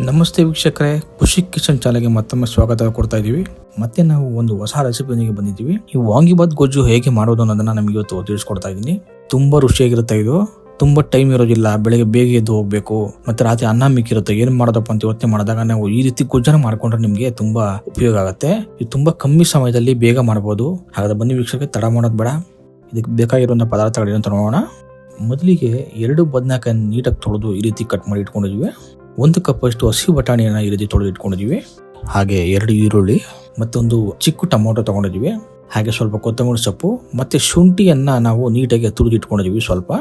ನಮಸ್ತೆ ವೀಕ್ಷಕರೇ, ಖುಷಿ ಕಿಚನ್ ಚಾನಲ್ಗೆ ಮತ್ತೊಮ್ಮೆ ಸ್ವಾಗತ ಕೊಡ್ತಾ ಇದೀವಿ ಮತ್ತೆ ನಾವು ಒಂದು ಹೊಸ ರೆಸಿಪಿಯೊಂದಿಗೆ ಬಂದಿದ್ದೀವಿ. ಈ ವಾಂಗಿಬಾತ್ ಗೊಜ್ಜು ಹೇಗೆ ಮಾಡೋದು ಅನ್ನೋದನ್ನ ನಮಗೆ ಇವತ್ತು ತಿಳಿಸ್ಕೊಡ್ತಾ ಇದ್ದೀನಿ. ತುಂಬಾ ರುಚಿಯಾಗಿರುತ್ತೆ ಇದು. ತುಂಬಾ ಟೈಮ್ ಇರೋದಿಲ್ಲ, ಬೆಳಗ್ಗೆ ಬೇಗ ಎದ್ದು ಹೋಗ್ಬೇಕು. ಮತ್ತೆ ರಾತ್ರಿ ಅನ್ನ ಮಿಕ್ಕಿರುತ್ತೆ ಏನ್ ಮಾಡೋದಪ್ಪ ಅಂತ ಯೋಚನೆ ಮಾಡಿದಾಗ ನಾವು ಈ ರೀತಿ ಗೊಜ್ಜನ ಮಾಡ್ಕೊಂಡ್ರೆ ನಿಮಗೆ ತುಂಬಾ ಉಪಯೋಗ ಆಗುತ್ತೆ. ಇದು ತುಂಬಾ ಕಮ್ಮಿ ಸಮಯದಲ್ಲಿ ಬೇಗ ಮಾಡಬಹುದು ಹಾಗಾದ್ರೆ ಬನ್ನಿ ವೀಕ್ಷಕರಿಗೆ ತಡ ಮಾಡೋದು ಬೇಡ. ಇದಕ್ಕೆ ಬೇಕಾಗಿರುವಂತ ಪದಾರ್ಥಗಳೇನು ನೋಡೋಣ. ಮೊದಲಿಗೆ ಎರಡು ಬದನೆಕಾಯಿ ನೀಟಾಗಿ ತೊಳೆದು ಈ ರೀತಿ ಕಟ್ ಮಾಡಿ ಇಟ್ಕೊಂಡಿದ್ವಿ ಒಂದು ಕಪ್ ಅಷ್ಟು ಹಸಿ ಬಟಾಣಿಯನ್ನು ಈ ರೀತಿ ತೊಳೆದು ಇಟ್ಕೊಂಡಿದ್ದೀವಿ. ಹಾಗೆ ಎರಡು ಈರುಳ್ಳಿ ಮತ್ತೊಂದು ಚಿಕ್ಕ ಟೊಮೊಟೊ ತೊಗೊಂಡಿದ್ದೀವಿ. ಹಾಗೆ ಸ್ವಲ್ಪ ಕೊತ್ತಂಬರಿ ಸೊಪ್ಪು ಮತ್ತು ಶುಂಠಿಯನ್ನು ನಾವು ನೀಟಾಗಿ ತುರಿದು ಇಟ್ಕೊಂಡಿದ್ದೀವಿ ಸ್ವಲ್ಪ.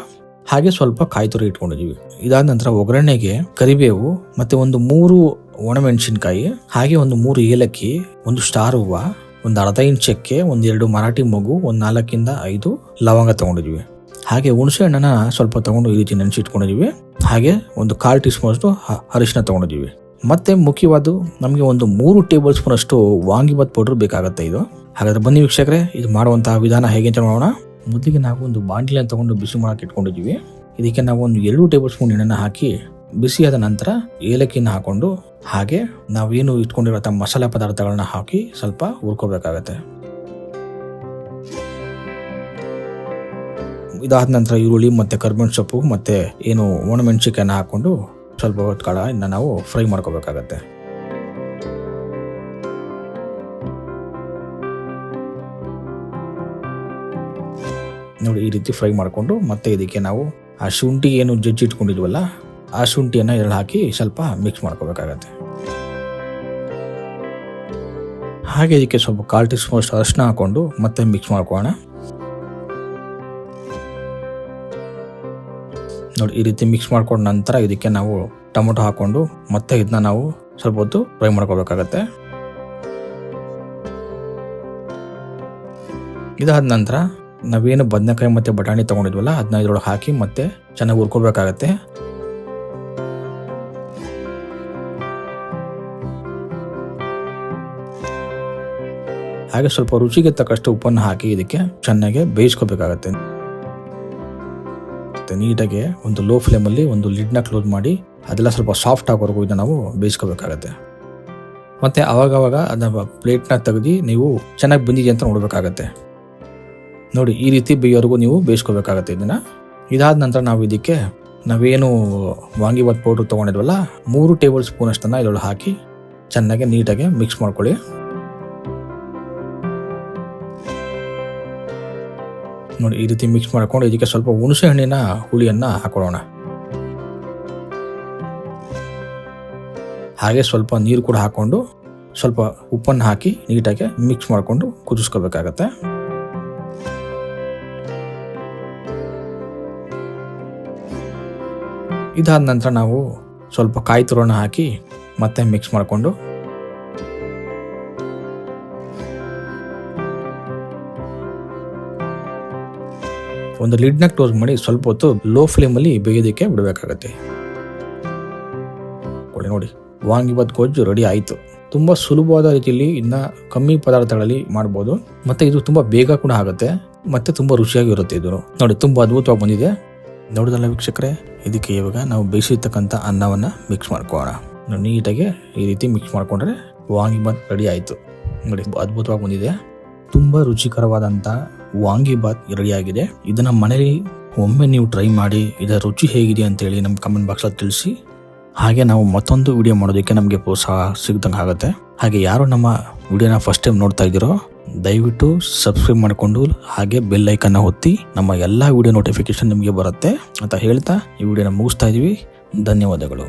ಹಾಗೆ ಸ್ವಲ್ಪ ಕಾಯಿ ತುರಿ ಇಟ್ಕೊಂಡಿದ್ದೀವಿ. ಇದಾದ ನಂತರ ಒಗ್ಗರಣೆಗೆ ಕರಿಬೇವು ಮತ್ತು ಒಂದು ಮೂರು ಒಣಮೆಣಸಿನಕಾಯಿ, ಹಾಗೆ ಒಂದು ಮೂರು ಏಲಕ್ಕಿ, ಒಂದು ಸ್ಟಾರ್ ಹೂವು, ಒಂದು ಅರ್ಧ ಇಂಚ್ ಚಕ್ಕೆ ಒಂದೆರಡು ಮರಾಠಿ ಮಗು ಒಂದು ನಾಲ್ಕಿಂದ ಐದು ಲವಂಗ ತೊಗೊಂಡಿದ್ದೀವಿ. ಹಾಗೆ ಹುಣಸೆ ಹಣ್ಣನ್ನು ಸ್ವಲ್ಪ ತೊಗೊಂಡು ಈ ರೀತಿ ನೆನೆಸಿಟ್ಕೊಂಡಿದ್ವಿ ಹಾಗೆ ಒಂದು ಕಾಲ್ ಟೀ ಸ್ಪೂನ್ ಅಷ್ಟು ಹ- ಅರಿಶಿನ ತೊಗೊಂಡಿದ್ದೀವಿ. ಮತ್ತೆ ಮುಖ್ಯವಾದ ನಮಗೆ ಒಂದು ಮೂರು ಟೇಬಲ್ ಸ್ಪೂನ್ ಅಷ್ಟು ವಾಂಗಿಬಾತ್ ಪೌಡರ್ ಬೇಕಾಗುತ್ತೆ ಇದು. ಹಾಗಾದ್ರೆ ಬನ್ನಿ ವೀಕ್ಷಕರೇ, ಇದು ಮಾಡುವಂತಹ ವಿಧಾನ ಹೇಗೆ ಅಂತ ನೋಡೋಣ. ಮೊದಲಿಗೆ ನಾವು ಒಂದು ಬಾಂಡ್ಲಿಯನ್ನು ತಗೊಂಡು ಬಿಸಿ ಮಾಡಕ್ಕೆ ಇಟ್ಕೊಂಡಿದ್ದೀವಿ. ಇದಕ್ಕೆ ನಾವು ಒಂದು ಎರಡು ಟೇಬಲ್ ಸ್ಪೂನ್ ಎಣ್ಣೆನ ಹಾಕಿ ಬಿಸಿಯಾದ ನಂತರ ಏಲಕ್ಕಿನ ಹಾಕೊಂಡು ಹಾಗೆ ನಾವೇನು ಇಟ್ಕೊಂಡಿರೋ ಮಸಾಲೆ ಪದಾರ್ಥಗಳನ್ನ ಹಾಕಿ ಸ್ವಲ್ಪ ಹುರ್ಕೋಬೇಕಾಗತ್ತೆ. ಇದಾದ ನಂತರ ಈರುಳ್ಳಿ ಮತ್ತೆ ಕರ್ಬೇವಿನ ಸೊಪ್ಪು ಮತ್ತೆ ಏನು ಒಣಮೆಣಸಿಕಾಯನ್ನ ಹಾಕೊಂಡು ಸ್ವಲ್ಪ ಹೊತ್ತು ಕಾಲ ಇನ್ನು ನಾವು ಫ್ರೈ ಮಾಡ್ಕೋಬೇಕಾಗತ್ತೆ. ನೋಡಿ, ಈ ರೀತಿ ಫ್ರೈ ಮಾಡಿಕೊಂಡು ಮತ್ತೆ ಇದಕ್ಕೆ ನಾವು ಆ ಶುಂಠಿ ಏನು ಜಜ್ಜಿ ಇಟ್ಕೊಂಡಿದ್ವಲ್ಲ, ಆ ಶುಂಠಿಯನ್ನ ಎರಡು ಹಾಕಿ ಸ್ವಲ್ಪ ಮಿಕ್ಸ್ ಮಾಡ್ಕೋಬೇಕಾಗತ್ತೆ. ಹಾಗೆ ಇದಕ್ಕೆ ಸ್ವಲ್ಪ ಕಾಲ್ ಟೀ ಸ್ಪೂನ್ ಅರಿಶಿನ ಹಾಕೊಂಡು ಮತ್ತೆ ಮಿಕ್ಸ್ ಮಾಡ್ಕೊಳ್ಳೋಣ. ನೋಡಿ, ಈ ರೀತಿ ಮಿಕ್ಸ್ ಮಾಡ್ಕೊಂಡ ನಂತರ ಇದಕ್ಕೆ ನಾವು ಟೊಮೊಟೊ ಹಾಕೊಂಡು ಮತ್ತೆ ಇದನ್ನ ನಾವು ಸ್ವಲ್ಪ ಹೊತ್ತು ಫ್ರೈ ಮಾಡ್ಕೋಬೇಕಾಗತ್ತೆ. ಇದಾದ ನಂತರ ನಾವೇನು ಬದನೆಕಾಯಿ ಮತ್ತೆ ಬಟಾಣಿ ತಗೊಂಡಿದ್ವಲ್ಲ ಅದನ್ನ ಇದ್ರೊಳಗೆ ಹಾಕಿ ಮತ್ತೆ ಚೆನ್ನಾಗಿ ಹುರ್ಕೋಬೇಕಾಗತ್ತೆ. ಹಾಗೆ ಸ್ವಲ್ಪ ರುಚಿಗೆ ತಕ್ಕಷ್ಟು ಉಪ್ಪನ್ನು ಹಾಕಿ ಇದಕ್ಕೆ ಚೆನ್ನಾಗಿ ಬೇಯಿಸ್ಕೋಬೇಕಾಗತ್ತೆ. ಮತ್ತೆ ನೀಟಾಗಿ ಒಂದು ಲೋ ಫ್ಲೇಮಲ್ಲಿ ಒಂದು ಲಿಡ್ನ ಕ್ಲೋಸ್ ಮಾಡಿ, ಅದೆಲ್ಲ ಸ್ವಲ್ಪ ಸಾಫ್ಟ್ ಆಗೋವರೆಗೂ ಇದನ್ನು ನಾವು ಬೇಯಿಸ್ಕೋಬೇಕಾಗತ್ತೆ. ಮತ್ತು ಆವಾಗವಾಗ ಅದನ್ನ ಪ್ಲೇಟ್ನ ತೆಗೆದು ನೀವು ಚೆನ್ನಾಗಿ ಬಂದಿದೆ ಅಂತ ನೋಡಬೇಕಾಗತ್ತೆ. ನೋಡಿ, ಈ ರೀತಿ ಬೇಯೋವರೆಗೂ ನೀವು ಬೇಯಿಸ್ಕೋಬೇಕಾಗತ್ತೆ ಇದನ್ನು. ಇದಾದ ನಂತರ ನಾವು ಇದಕ್ಕೆ ನಾವೇನು ವಾಂಗಿಬಾತ್ ಪೌಡ್ರ್ ತೊಗೊಂಡಿದ್ವಲ್ಲ, ಮೂರು ಟೇಬಲ್ ಸ್ಪೂನ್ ಅಷ್ಟನ್ನ ಇದರೊಳಗೆ ಹಾಕಿ ಚೆನ್ನಾಗಿ ನೀಟಾಗಿ ಮಿಕ್ಸ್ ಮಾಡ್ಕೊಳ್ಳಿ. ನೋಡಿ ಈ ರೀತಿ ಮಿಕ್ಸ್ ಮಾಡ್ಕೊಂಡು ಇದಕ್ಕೆ ಸ್ವಲ್ಪ ಹುಣಸೆ ಹಣ್ಣಿನ ಹುಳಿಯನ್ನು ಹಾಕೊಳ್ಳೋಣ ಹಾಗೆ ಸ್ವಲ್ಪ ನೀರು ಕೂಡ ಹಾಕ್ಕೊಂಡು ಸ್ವಲ್ಪ ಉಪ್ಪನ್ನು ಹಾಕಿ ನೀಟಾಗಿ ಮಿಕ್ಸ್ ಮಾಡಿಕೊಂಡು ಕುದಿಸ್ಕೋಬೇಕಾಗತ್ತೆ. ಇದಾದ ನಂತರ ನಾವು ಸ್ವಲ್ಪ ಕಾಯಿ ತುರನ ಹಾಕಿ ಮತ್ತೆ ಮಿಕ್ಸ್ ಮಾಡಿಕೊಂಡು ಒಂದು ಲಿಡ್ನ ಕ್ಲೋಸ್ ಮಾಡಿ ಸ್ವಲ್ಪ ಹೊತ್ತು ಲೋ ಫ್ಲೇಮಲ್ಲಿ ಬೇಯೋದಕ್ಕೆ ಬಿಡಬೇಕಾಗತ್ತೆ. ಕೊಡಿ ನೋಡಿ. ವಾಂಗಿಬಾತ್ ಗೊಜ್ಜು ರೆಡಿ ಆಯಿತು. ತುಂಬ ಸುಲಭವಾದ ರೀತಿಯಲ್ಲಿ ಇನ್ನ ಕಮ್ಮಿ ಪದಾರ್ಥಗಳಲ್ಲಿ ಮಾಡ್ಬೋದು. ಮತ್ತೆ ಇದು ತುಂಬ ಬೇಗ ಕೂಡ ಆಗುತ್ತೆ. ಮತ್ತೆ ತುಂಬ ರುಚಿಯಾಗಿರುತ್ತೆ ಇದು. ನೋಡಿ, ತುಂಬ ಅದ್ಭುತವಾಗಿ ಬಂದಿದೆ. ನೋಡಿದಲ್ಲ ವೀಕ್ಷಕರೇ, ಇದಕ್ಕೆ ಇವಾಗ ನಾವು ಬೇಯಿಸಿರ್ತಕ್ಕಂಥ ಅನ್ನವನ್ನ ಮಿಕ್ಸ್ ಮಾಡ್ಕೊಳ್ಳೋಣ. ನೀಟಾಗಿ ಈ ರೀತಿ ಮಿಕ್ಸ್ ಮಾಡ್ಕೊಂಡ್ರೆ ವಾಂಗಿಬಾತ್ ರೆಡಿ ಆಯಿತು. ನೋಡಿ, ಅದ್ಭುತವಾಗಿ ಬಂದಿದೆ. ತುಂಬ ರುಚಿಕರವಾದಂಥ ವಾಂಗಿಬಾತ್ ರೆಡಿಯಾಗಿದೆ. ಇದನ್ನ ಮನೇಲಿ ಒಮ್ಮೆ ನೀವು ಟ್ರೈ ಮಾಡಿ, ಇದರ ರುಚಿ ಹೇಗಿದೆ ಅಂತೇಳಿ ನಮ್ಮ ಕಮೆಂಟ್ ಬಾಕ್ಸಲ್ಲಿ ತಿಳಿಸಿ. ಹಾಗೆ ನಾವು ಮತ್ತೊಂದು ವಿಡಿಯೋ ಮಾಡೋದಕ್ಕೆ ನಮಗೆ ಪ್ರೋತ್ಸಾಹ ಸಿಗ್ದಂಗೆ ಆಗುತ್ತೆ. ಹಾಗೆ ಯಾರು ನಮ್ಮ ವಿಡಿಯೋನ ಫಸ್ಟ್ ಟೈಮ್ ನೋಡ್ತಾ ಇದ್ದೀರೋ, ದಯವಿಟ್ಟು ಸಬ್ಸ್ಕ್ರೈಬ್ ಮಾಡಿಕೊಂಡು ಹಾಗೆ ಬೆಲ್ ಐಕನ್ನ ಒತ್ತಿ ನಮ್ಮ ಎಲ್ಲ ವಿಡಿಯೋ ನೋಟಿಫಿಕೇಶನ್ ನಿಮಗೆ ಬರುತ್ತೆ. ಅಂತ ಹೇಳ್ತಾ ಈ ವಿಡಿಯೋನ ಮುಗಿಸ್ತಾ ಇದೀವಿ. ಧನ್ಯವಾದಗಳು.